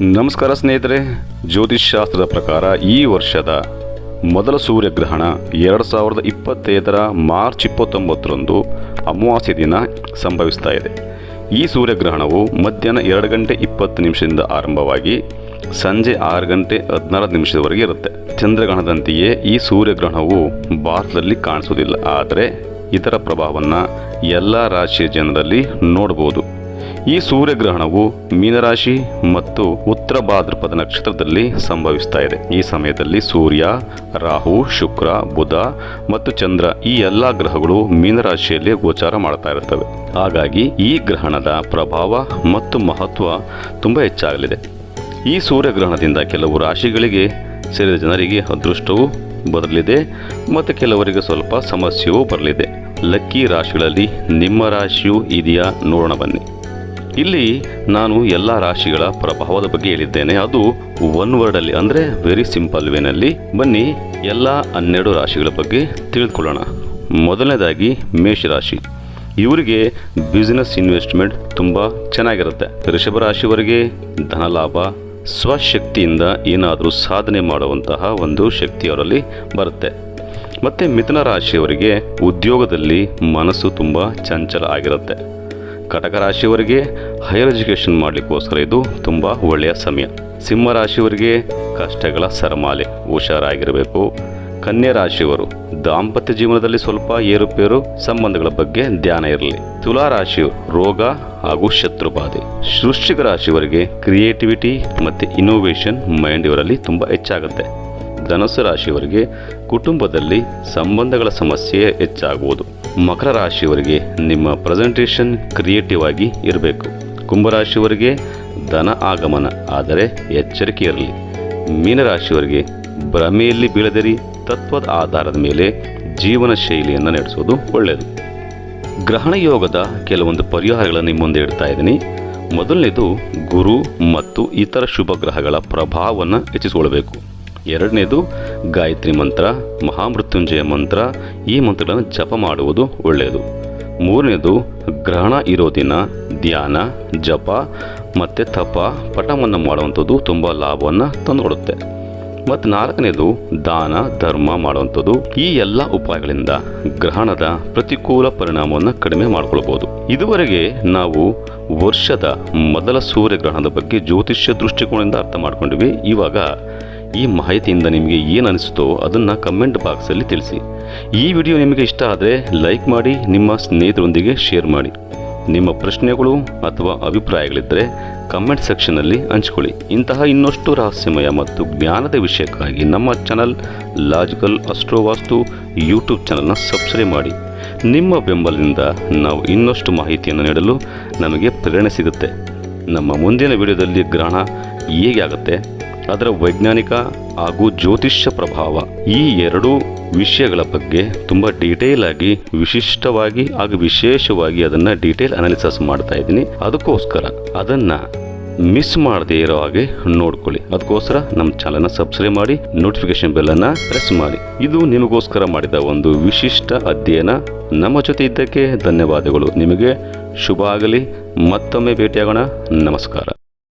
ನಮಸ್ಕಾರ ಸ್ನೇಹಿತರೆ ಜ್ಯೋತಿಷ್ ಶಾಸ್ತ್ರದ ಪ್ರಕಾರ ಈ ವರ್ಷದ ಮೊದಲ ಸೂರ್ಯಗ್ರಹಣ ಎರಡು ಸಾವಿರದ ಇಪ್ಪತ್ತೈದರ ಮಾರ್ಚ್ ಇಪ್ಪತ್ತೊಂಬತ್ತರಂದು ಅಮಾವಾಸ್ಯ ದಿನ ಸಂಭವಿಸ್ತಾ ಇದೆ. ಈ ಸೂರ್ಯಗ್ರಹಣವು ಮಧ್ಯಾಹ್ನ ಎರಡು ಗಂಟೆ ಇಪ್ಪತ್ತು ನಿಮಿಷದಿಂದ ಆರಂಭವಾಗಿ ಸಂಜೆ ಆರು ಗಂಟೆ ಹದಿನಾರು ನಿಮಿಷದವರೆಗೆ ಇರುತ್ತೆ. ಚಂದ್ರಗ್ರಹಣದಂತೆಯೇ ಈ ಸೂರ್ಯಗ್ರಹಣವು ಭಾರತದಲ್ಲಿ ಕಾಣಿಸೋದಿಲ್ಲ ಆದರೆ, ಇದರ ಪ್ರಭಾವವನ್ನು ಎಲ್ಲ ರಾಶಿಯ ಜನರಲ್ಲಿ ನೋಡಬಹುದು ಈ ಸೂರ್ಯಗ್ರಹಣವು ಮೀನರಾಶಿ ಮತ್ತು ಉತ್ತರ ಭಾದ್ರಪದ ನಕ್ಷತ್ರದಲ್ಲಿ ಸಂಭವಿಸ್ತಾ ಇದೆ. ಈ ಸಮಯದಲ್ಲಿ ಸೂರ್ಯ, ರಾಹು, ಶುಕ್ರ, ಬುಧ ಮತ್ತು ಚಂದ್ರ ಈ ಎಲ್ಲ ಗ್ರಹಗಳು ಮೀನರಾಶಿಯಲ್ಲಿ ಗೋಚಾರ ಮಾಡ್ತಾ ಇರ್ತವೆ ಹಾಗಾಗಿ ಈ ಗ್ರಹಣದ ಪ್ರಭಾವ ಮತ್ತು ಮಹತ್ವ ತುಂಬ ಹೆಚ್ಚಾಗಲಿದೆ. ಈ ಸೂರ್ಯಗ್ರಹಣದಿಂದ ಕೆಲವು ರಾಶಿಗಳಿಗೆ ಸೇರಿದ ಜನರಿಗೆ ಅದೃಷ್ಟವು ಬರಲಿದೆ ಮತ್ತು ಕೆಲವರಿಗೆ ಸ್ವಲ್ಪ ಸಮಸ್ಯೆಯೂ ಬರಲಿದೆ. ಲಕ್ಕಿ ರಾಶಿಗಳಲ್ಲಿ ನಿಮ್ಮ ರಾಶಿಯೂ ಇದೆಯಾ ನೋಡೋಣ ಬನ್ನಿ. ಇಲ್ಲಿ ನಾನು ಎಲ್ಲ ರಾಶಿಗಳ ಪ್ರಭಾವದ ಬಗ್ಗೆ ಹೇಳಿದ್ದೇನೆ. ಅದು ಒನ್ ವರ್ಡಲ್ಲಿ ಅಂದರೆ ವೆರಿ ಸಿಂಪಲ್ ವೇನಲ್ಲಿ ಬನ್ನಿ, ಎಲ್ಲ ಹನ್ನೆರಡು ರಾಶಿಗಳ ಬಗ್ಗೆ ತಿಳ್ಕೊಳ್ಳೋಣ. ಮೊದಲನೇದಾಗಿ ಮೇಷರಾಶಿ. ಇವರಿಗೆ ಬಿಸ್ನೆಸ್ ಇನ್ವೆಸ್ಟ್ಮೆಂಟ್ ತುಂಬ ಚೆನ್ನಾಗಿರುತ್ತೆ. ಋಷಭ ರಾಶಿಯವರಿಗೆ ಧನಲಾಭ ಸ್ವಶಕ್ತಿಯಿಂದ ಏನಾದರೂ ಸಾಧನೆ ಮಾಡುವಂತಹ ಒಂದು ಶಕ್ತಿ ಅವರಲ್ಲಿ ಬರುತ್ತೆ. ಮತ್ತು ಮಿಥುನ ರಾಶಿಯವರಿಗೆ ಉದ್ಯೋಗದಲ್ಲಿ ಮನಸ್ಸು ತುಂಬ ಚಂಚಲ ಆಗಿರುತ್ತೆ. ಕಟಕ ರಾಶಿಯವರಿಗೆ ಹೈಯರ್ ಎಜುಕೇಷನ್ ಮಾಡಲಿಕ್ಕೋಸ್ಕರ ಇದು ತುಂಬ ಒಳ್ಳೆಯ ಸಮಯ. ಸಿಂಹ ರಾಶಿಯವರಿಗೆ ಕಷ್ಟಗಳ ಸರಮಾಲೆ, ಹುಷಾರಾಗಿರಬೇಕು. ಕನ್ಯಾ ರಾಶಿಯವರು ದಾಂಪತ್ಯ ಜೀವನದಲ್ಲಿ ಸ್ವಲ್ಪ ಏರುಪೇರು ಸಂಬಂಧಗಳ ಬಗ್ಗೆ ಧ್ಯಾನ ಇರಲಿ. ತುಲಾ ರಾಶಿಯು ರೋಗ ಹಾಗೂ ಶತ್ರುಬಾಧೆ. ವೃಶ್ಚಿಕ ರಾಶಿಯವರಿಗೆ ಕ್ರಿಯೇಟಿವಿಟಿ ಮತ್ತು ಇನ್ನೋವೇಷನ್ ಮೈಂಡ್ ಇವರಲ್ಲಿ ತುಂಬ ಹೆಚ್ಚಾಗುತ್ತೆ. ಧನುಸು ರಾಶಿಯವರಿಗೆ ಕುಟುಂಬದಲ್ಲಿ ಸಂಬಂಧಗಳ ಸಮಸ್ಯೆ ಹೆಚ್ಚಾಗುವುದು. ಮಕರ ರಾಶಿಯವರಿಗೆ ನಿಮ್ಮ ಪ್ರೆಸೆಂಟೇಷನ್ ಕ್ರಿಯೇಟಿವ್ ಆಗಿ ಇರಬೇಕು. ಕುಂಭರಾಶಿಯವರಿಗೆ ಧನ ಆಗಮನ, ಆದರೆ ಎಚ್ಚರಿಕೆ ಇರಲಿ. ಮೀನರಾಶಿಯವರಿಗೆ ಭ್ರಮೆಯಲ್ಲಿ ಬೀಳದಿರಿ. ತತ್ವದ ಆಧಾರದ ಮೇಲೆ ಜೀವನ ಶೈಲಿಯನ್ನು ನಡೆಸೋದು ಒಳ್ಳೆಯದು. ಗ್ರಹಣ ಯೋಗದ ಕೆಲವೊಂದು ಪರಿಹಾರಗಳನ್ನು ನಿಮ್ಮ ಮುಂದೆ ಇಡ್ತಾ ಇದ್ದೀನಿ. ಮೊದಲನೇದು ಗುರು ಮತ್ತು ಇತರ ಶುಭ ಗ್ರಹಗಳ ಪ್ರಭಾವವನ್ನು ಹೆಚ್ಚಿಸಿಕೊಳ್ಬೇಕು. ಎರಡನೇದು ಗಾಯತ್ರಿ ಮಂತ್ರ, ಮಹಾಮೃತ್ಯುಂಜಯ ಮಂತ್ರ, ಈ ಮಂತ್ರಗಳನ್ನು ಜಪ ಮಾಡುವುದು ಒಳ್ಳೆಯದು. ಮೂರನೇದು ಗ್ರಹಣ ಇರೋ ದಿನ ಧ್ಯಾನ, ಜಪ, ಮತ್ತು ತಪ, ಪಠವನ್ನು ಮಾಡುವಂಥದ್ದು ತುಂಬ ಲಾಭವನ್ನು ತಂದುಕೊಡುತ್ತೆ. ಮತ್ತು ನಾಲ್ಕನೇದು ದಾನ, ಧರ್ಮ ಮಾಡುವಂಥದ್ದು, ಈ ಎಲ್ಲ ಉಪಾಯಗಳಿಂದ ಗ್ರಹಣದ ಪ್ರತಿಕೂಲ ಪರಿಣಾಮವನ್ನು ಕಡಿಮೆ ಮಾಡಿಕೊಳ್ಬೋದು. ಇದುವರೆಗೆ ನಾವು ವರ್ಷದ ಮೊದಲ ಸೂರ್ಯಗ್ರಹಣದ ಬಗ್ಗೆ ಜ್ಯೋತಿಷ್ಯ ದೃಷ್ಟಿಕೋನದಿಂದ ಅರ್ಥ ಮಾಡ್ಕೊಂಡಿವಿ. ಇವಾಗ ಈ ಮಾಹಿತಿಯಿಂದ ನಿಮಗೆ ಏನು ಅನಿಸುತ್ತೋ ಅದನ್ನು ಕಮೆಂಟ್ ಬಾಕ್ಸಲ್ಲಿ ತಿಳಿಸಿ. ಈ ವಿಡಿಯೋ ನಿಮಗೆ ಇಷ್ಟ ಆದರೆ ಲೈಕ್ ಮಾಡಿ, ನಿಮ್ಮ ಸ್ನೇಹಿತರೊಂದಿಗೆ ಶೇರ್ ಮಾಡಿ. ನಿಮ್ಮ ಪ್ರಶ್ನೆಗಳು ಅಥವಾ ಅಭಿಪ್ರಾಯಗಳಿದ್ದರೆ ಕಮೆಂಟ್ ಸೆಕ್ಷನ್ನಲ್ಲಿ ಹಂಚ್ಕೊಳ್ಳಿ. ಇಂತಹ ಇನ್ನಷ್ಟು ರಹಸ್ಯಮಯ ಮತ್ತು ಜ್ಞಾನದ ವಿಷಯಕ್ಕಾಗಿ ನಮ್ಮ ಚಾನಲ್ ಲಾಜಿಕಲ್ ಅಸ್ಟ್ರೋವಾಸ್ತು ಯೂಟ್ಯೂಬ್ ಚಾನಲ್ನ ಸಬ್ಸ್ಕ್ರೈಬ್ ಮಾಡಿ. ನಿಮ್ಮ ಬೆಂಬಲದಿಂದ ನಾವು ಇನ್ನಷ್ಟು ಮಾಹಿತಿಯನ್ನು ನೀಡಲು ನಮಗೆ ಪ್ರೇರಣೆ ಸಿಗುತ್ತೆ. ನಮ್ಮ ಮುಂದಿನ ವಿಡಿಯೋದಲ್ಲಿ ಗ್ರಹಣ ಹೇಗೆ ಆಗುತ್ತೆ? ಅದರ ವೈಜ್ಞಾನಿಕ ಹಾಗೂ ಜ್ಯೋತಿಷ್ಯ ಪ್ರಭಾವ ಈ ಎರಡೂ ವಿಷಯಗಳ ಬಗ್ಗೆ ತುಂಬ ಡೀಟೇಲ್ ಆಗಿ, ವಿಶಿಷ್ಟವಾಗಿ ಹಾಗೂ ವಿಶೇಷವಾಗಿ ಅದನ್ನು ಡೀಟೇಲ್ ಅನಾಲಿಸಿಸ್ ಮಾಡ್ತಾ ಇದ್ದೀನಿ. ಅದಕ್ಕೋಸ್ಕರ ಅದನ್ನು ಮಿಸ್ ಮಾಡದೇ ಇರೋ ಹಾಗೆ ನೋಡ್ಕೊಳ್ಳಿ. ಅದಕ್ಕೋಸ್ಕರ ನಮ್ಮ ಚಾನಲ್ನ ಸಬ್ಸ್ಕ್ರೈಬ್ ಮಾಡಿ ನೋಟಿಫಿಕೇಶನ್ ಬೆಲ್ಲನ್ನು ಪ್ರೆಸ್ ಮಾಡಿ. ಇದು ನಿಮಗೋಸ್ಕರ ಮಾಡಿದ ಒಂದು ವಿಶಿಷ್ಟ ಅಧ್ಯಯನ. ನಮ್ಮ ಜೊತೆ ಇದ್ದಕ್ಕೆ ಧನ್ಯವಾದಗಳು. ನಿಮಗೆ ಶುಭ ಆಗಲಿ. ಮತ್ತೊಮ್ಮೆ ಭೇಟಿಯಾಗೋಣ. ನಮಸ್ಕಾರ.